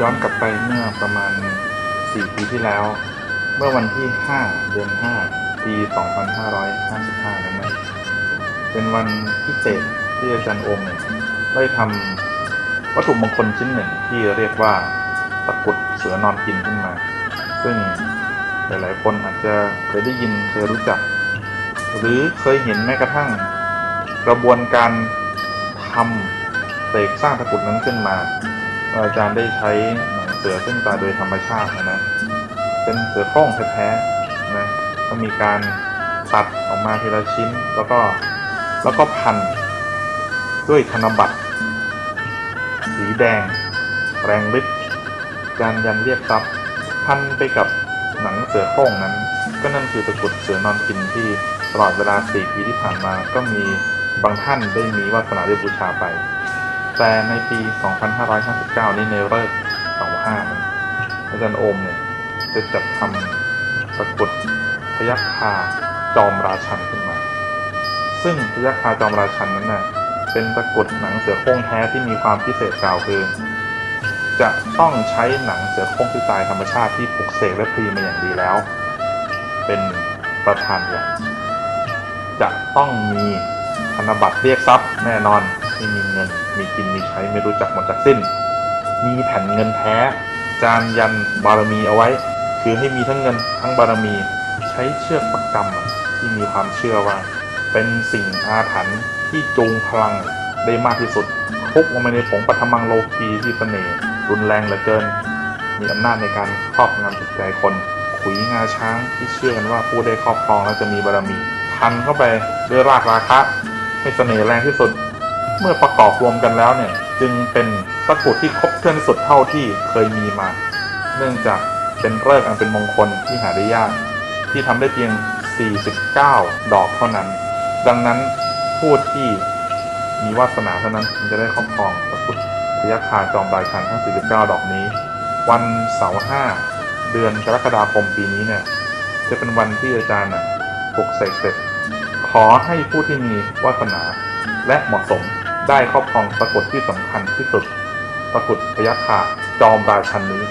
ย้อนกลับไปเมื่อประมาณ 4 ปีที่แล้ว เมื่อวันที่ 5 เดือน 5 ปี 2555 นั้นนะเป็นวันพิเศษที่อาจารย์โอมเนี่ยได้ทำวัตถุมงคลชิ้นหนึ่งที่เรียกว่าตะกุดเสือนอนกินขึ้นมา ซึ่งหลายๆ คนอาจจะเคยได้ยินเคยรู้จัก หรือเคยเห็นแม้กระทั่ง กระบวนการทำเสกสร้างตะกุดนั้นขึ้นมา อาจารย์ได้ใช้หนังเสือซึ่งตาโดยธรรมชาตินะนะเป็นเสือโคร่งแท้ๆนะก็มีการตัดออกมาทีละชิ้นแล้วก็แล้วก็พันด้วยธนบัตร สีแดง แรงฤทธิ์การยันเรียกทรัพย์พันไปกับหนังเสือโคร่งนั้น ก็นั่นคือตะกุดเสือนอนกินที่ตลอดเวลา4ปีที่ผ่านมาก็มีบางท่านได้มีวาสนาได้บูชาไป แต่ในปี 2559 นี้ในเลิก25อาจารย์โอมเนี่ยจะจัดทำตะกุดพยัคฆาจอมราชันขึ้นมา ซึ่งพยัคฆาจอมราชันนั้นน่ะเป็นตะกุดหนังเสือโคร่งแท้ที่มีความพิเศษกล่าวคือจะต้องใช้หนังเสือโคร่งที่ตายธรรมชาติที่ปลุกเสกและพรีมาอย่างดีแล้ว เป็นประธานใหญ่จะต้องมีธนบัตรเรียกทรัพย์แน่นอน ที่มีเงิน มีกินมีใช้ไม่รู้จักหมดจากสิ้น มีแผ่นเงินแท้ จานยันบารมีเอาไว้ คือให้มีทั้งเงินทั้งบารมี ใช้เชือกประกรรมที่มีความเชื่อว่า เป็นสิ่งอาถรรพ์ที่จูงพลังได้มากที่สุดทุกลงไปในผงปัทมังโลกีที่เสน่ห์รุนแรงเหลือเกิน มีอำนาจในการครอบงำจิตใจคนขุยงาช้างที่เชื่อกันว่าผู้ได้ครอบครองแล้วจะมีบารมี พันเข้าไปด้วยรากราคะให้เสน่ห์แรงที่สุด เมื่อประกอบรวมกันแล้วเนี่ยจึงเป็นตะกรุดที่ครบเครื่องสุดเท่าที่เคยมีมา เนื่องจากเป็นเลิกอันเป็นมงคลที่หาได้ยาก ที่ทำได้เพียง 49 ดอกเท่านั้น ดังนั้นผู้ที่มีวาสนาเท่านั้นถึงจะได้ครอบครองตะกรุดพยัคาจอมรายชันทั้ง 49 ดอกนี้ วันเสาร์ห้าเดือนกรกฎาคมปีนี้เนี่ยจะเป็นวันที่อาจารย์น่ะปลุกเสกเสร็จ ขอให้ผู้ที่มีวาสนาและเหมาะสม ได้ครอบครองตะกรุดที่สำคัญที่สุดตะกรุดพยัคฆาจอมราชันนี้